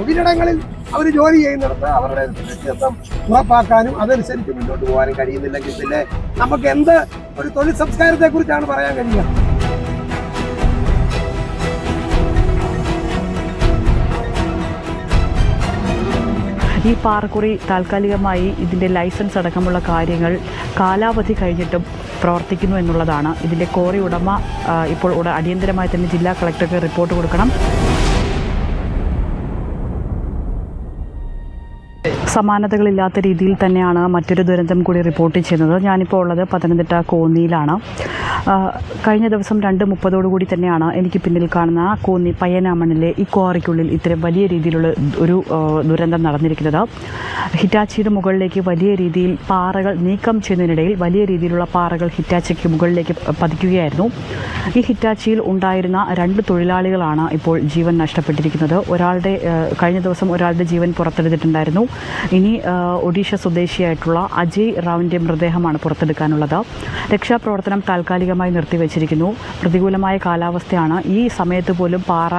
തൊഴിലിടങ്ങളിൽ അവർ ജോലി ചെയ്യുന്നിടത്ത് അവരുടെ സുരക്ഷിതത്വം ഉറപ്പാക്കാനും അതനുസരിച്ച് മുന്നോട്ട് പോകാനും കഴിയുന്നില്ലെങ്കിൽ പിന്നെ നമുക്ക് എന്ത് ഒരു തൊഴിൽ സംസ്കാരത്തെ കുറിച്ചാണ് പറയാൻ കഴിയുക? ഈ പാറക്കുറി താൽക്കാലികമായി ഇതിന്റെ ലൈസൻസ് അടക്കമുള്ള കാര്യങ്ങൾ കാലാവധി കഴിഞ്ഞിട്ടും പ്രവർത്തിക്കുന്നു എന്നുള്ളതാണ്. ഇതിന്റെ കോറി ഉടമ ഇപ്പോൾ അടിയന്തരമായി തന്നെ ജില്ലാ കളക്ടർക്ക് റിപ്പോർട്ട് കൊടുക്കണം. സമാനതകളില്ലാത്ത രീതിയിൽ തന്നെയാണ് മറ്റൊരു ദുരന്തം കൂടി റിപ്പോർട്ട് ചെയ്യുന്നത്. ഞാനിപ്പോൾ ഉള്ളത് പത്തനംതിട്ട കോന്നിയിലാണ്. കഴിഞ്ഞ ദിവസം രണ്ട് മുപ്പതോടുകൂടി തന്നെയാണ് എനിക്ക് പിന്നിൽ കാണുന്ന കോന്നി പയ്യനാമണിലെ ഈ ക്വാറിക്കുള്ളിൽ ഇത്തരം വലിയ രീതിയിലുള്ള ഒരു ദുരന്തം നടന്നിരിക്കുന്നത്. ഹിറ്റാച്ചിയുടെ മുകളിലേക്ക് വലിയ രീതിയിൽ പാറകൾ നീക്കം ചെയ്യുന്നതിനിടയിൽ വലിയ രീതിയിലുള്ള പാറകൾ ഹിറ്റാച്ചിക്ക് മുകളിലേക്ക് പതിക്കുകയായിരുന്നു. ഈ ഹിറ്റാച്ചിയിൽ ഉണ്ടായിരുന്ന രണ്ട് തൊഴിലാളികളാണ് ഇപ്പോൾ ജീവൻ നഷ്ടപ്പെട്ടിരിക്കുന്നത്. ഒരാളുടെ കഴിഞ്ഞ ദിവസം ഒരാളുടെ ജീവൻ പുറത്തെടുത്തിട്ടുണ്ടായിരുന്നു. ഇനി ഒഡീഷ സ്വദേശിയായിട്ടുള്ള അജയ് റാവിന്റെ മൃതദേഹമാണ് പുറത്തെടുക്കാനുള്ളത്. രക്ഷാപ്രവർത്തനം താൽക്കാലികമായി നിർത്തിവച്ചിരിക്കുന്നു. പ്രതികൂലമായ കാലാവസ്ഥയാണ്. ഈ സമയത്ത് പോലും പാറ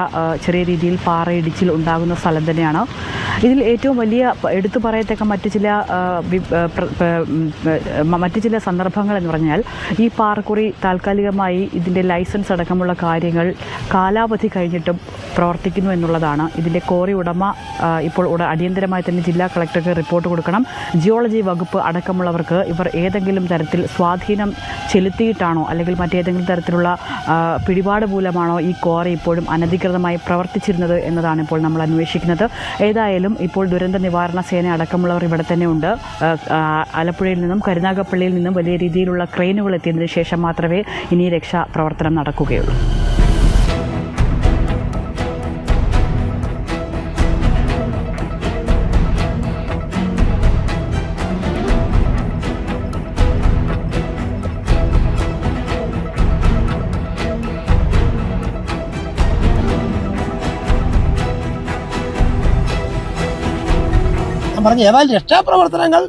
ചെറിയ രീതിയിൽ പാറയിടിച്ചിൽ ഉണ്ടാകുന്ന സ്ഥലം തന്നെയാണ്. ഇതിൽ ഏറ്റവും വലിയ എടുത്തു പറയത്തക്ക മറ്റു ചില മറ്റു ചില സന്ദർഭങ്ങൾ എന്ന് പറഞ്ഞാൽ ഈ പാറക്കുറി താൽക്കാലികമായി ഇതിന്റെ ലൈസൻസ് അടക്കമുള്ള കാര്യങ്ങൾ കാലാവധി കഴിഞ്ഞിട്ടും പ്രവർത്തിക്കുന്നു എന്നുള്ളതാണ്. ഇതിന്റെ കോറി ഉടമ ഇപ്പോൾ അടിയന്തരമായി തന്നെ ജില്ലാ കളക്ടർക്ക് റിപ്പോർട്ട് കൊടുക്കണം. ജിയോളജി വകുപ്പ് അടക്കമുള്ളവർക്ക് ഇവർ ഏതെങ്കിലും തരത്തിൽ സ്വാധീനം ചെലുത്തിയിട്ടാണോ അല്ലെങ്കിൽ മറ്റേതെങ്കിലും തരത്തിലുള്ള പിടിപാട് മൂലമാണോ ഈ ക്വാറി ഇപ്പോഴും അനധികൃതമായി പ്രവർത്തിച്ചിരുന്നത് എന്നതാണ് ഇപ്പോൾ നമ്മൾ അന്വേഷിക്കുന്നത്. ഏതായാലും ഇപ്പോൾ ദുരന്ത നിവാരണ സേന അടക്കമുള്ളവർ ഇവിടെ തന്നെ ഉണ്ട്. ആലപ്പുഴയിൽ നിന്നും കരുനാഗപ്പള്ളിയിൽ നിന്നും വലിയ രീതിയിലുള്ള ക്രെയിനുകൾ എത്തിയതിനു ശേഷം മാത്രമേ ഇനി രക്ഷാപ്രവർത്തനം നടക്കുകയുള്ളൂ. പറഞ്ഞു ഏതായാലും രക്ഷാപ്രവർത്തനങ്ങൾ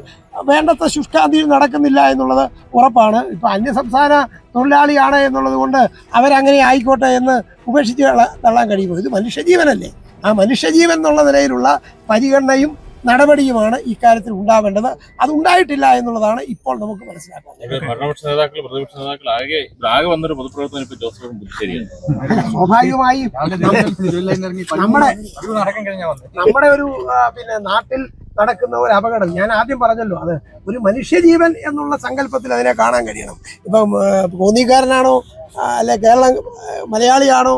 വേണ്ടത്ര ശുഷ്കാന്തിയിൽ നടക്കുന്നില്ല എന്നുള്ളത് ഉറപ്പാണ്. ഇപ്പൊ അന്യസംസ്ഥാന തൊഴിലാളിയാണ് എന്നുള്ളത് കൊണ്ട് അവരങ്ങനെ ആയിക്കോട്ടെ എന്ന് ഉപേക്ഷിച്ച് തള്ള- തള്ളാൻ കഴിയുമോ? ഇത് മനുഷ്യജീവനല്ലേ? ആ മനുഷ്യജീവൻ എന്നുള്ള നിലയിലുള്ള പരിഗണനയും നടപടിയുമാണ് ഇക്കാര്യത്തിൽ ഉണ്ടാവേണ്ടത്. അത് ഉണ്ടായിട്ടില്ല എന്നുള്ളതാണ് ഇപ്പോൾ നമുക്ക് മനസ്സിലാക്കുന്നത് ഇത് ഭരണപക്ഷ നേതാക്കൾ പ്രതിപക്ഷ നേതാക്കൾ ആകെ ഇവിടെ ആകെ വന്നൊരു പൊതുപ്രവർത്തനം ഇപ്പൊ ജോസഫ് പുതുശ്ശേരിയാണ് സ്വാഭാവികമായും നമ്മുടെ നമ്മുടെ ഒരു പിന്നെ നാട്ടിൽ നടക്കുന്ന ഒരു അപകടം. ഞാൻ ആദ്യം പറഞ്ഞല്ലോ അത് ഒരു മനുഷ്യജീവൻ എന്നുള്ള സങ്കല്പത്തിൽ അതിനെ കാണാൻ കഴിയണം. ഇപ്പം കോന്നിക്കാരനാണോ അല്ലെ കേരളം മലയാളിയാണോ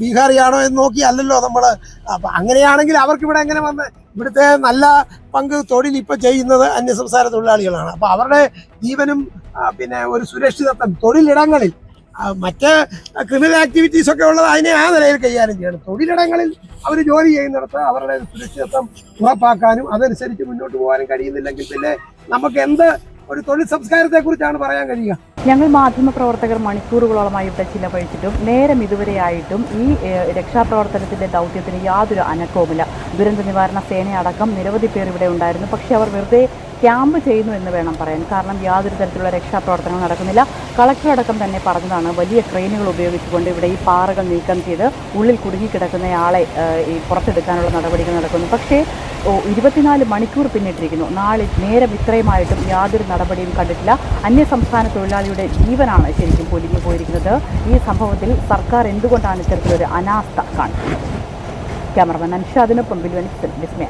ബീഹാറിയാണോ എന്ന് നോക്കി അല്ലല്ലോ നമ്മൾ അപ്പൊ അങ്ങനെയാണെങ്കിൽ അവർക്ക് ഇവിടെ എങ്ങനെ വന്ന് ഇവിടുത്തെ നല്ല പങ്ക് തൊഴിൽ ഇപ്പൊ ചെയ്യുന്നത് അന്യസംസ്ഥാന തൊഴിലാളികളാണ്. അപ്പൊ അവരുടെ ജീവനും പിന്നെ ഒരു സുരക്ഷിതത്വം തൊഴിലിടങ്ങളിൽ മറ്റ് ക്രിമിനൽ ആക്ടിവിറ്റീസ് ഒക്കെ ഉള്ളത് അതിനെ ആ നിലയിൽ കൈകാര്യം ചെയ്യണം. തൊഴിലിടങ്ങളിൽ അവർ ജോലി ചെയ്യുന്നിടത്ത് അവരുടെ സുരക്ഷിതത്വം ഉറപ്പാക്കാനും അതനുസരിച്ച് മുന്നോട്ട് പോകാനും കഴിയുന്നില്ലെങ്കിൽ പിന്നെ നമുക്ക് എന്ത് ഒരു തൊഴിൽ സംസ്കാരത്തെ കുറിച്ചാണ് പറയാൻ കഴിയുക? ഞങ്ങൾ മാധ്യമ മാധ്യമപ്രവർത്തകർ മണിക്കൂറുകളോളമായി ഇവിടെ ചിലവഴിച്ചിട്ടും നേരം ഇതുവരെയായിട്ടും ഈ രക്ഷാപ്രവർത്തനത്തിന്റെ ദൗത്യത്തിന് യാതൊരു അനക്കവുമില്ല. ദുരന്ത നിവാരണ സേനയടക്കം നിരവധി പേർ ഇവിടെ ഉണ്ടായിരുന്നു. പക്ഷേ അവർ വെറുതെ ക്യാമ്പ് ചെയ്യുന്നു എന്ന് വേണം പറയാൻ. കാരണം യാതൊരു തരത്തിലുള്ള രക്ഷാപ്രവർത്തനങ്ങൾ നടക്കുന്നില്ല. കളക്ടർ അടക്കം തന്നെ പറഞ്ഞതാണ് വലിയ ക്രെയിനുകൾ ഉപയോഗിച്ചുകൊണ്ട് ഇവിടെ ഈ പാറകൾ നീക്കം ചെയ്ത് ഉള്ളിൽ കുടുങ്ങിക്കിടക്കുന്നയാളെ ആളെ ഈ പുറത്തെടുക്കാനുള്ള നടപടികൾ നടക്കുന്നു. പക്ഷേ ഇരുപത്തിനാല് മണിക്കൂർ പിന്നിട്ടിരിക്കുന്നു. നാളെ നേരം ഇത്രയുമായിട്ടും യാതൊരു നടപടിയും കണ്ടിട്ടില്ല. അന്യസംസ്ഥാന തൊഴിലാളിയുടെ ജീവനാണ് ശരിക്കും പൊലിഞ്ഞു പോയിരിക്കുന്നത്. ഈ സംഭവത്തിൽ സർക്കാർ എന്തുകൊണ്ടാണ് ഇത്തരത്തിലൊരു അനാസ്ഥ കാണിക്കുന്നത് ക്യാമറമാൻ അൻഷാദിനൊപ്പം ബിൽവനിക്സൺ വിസ്മയ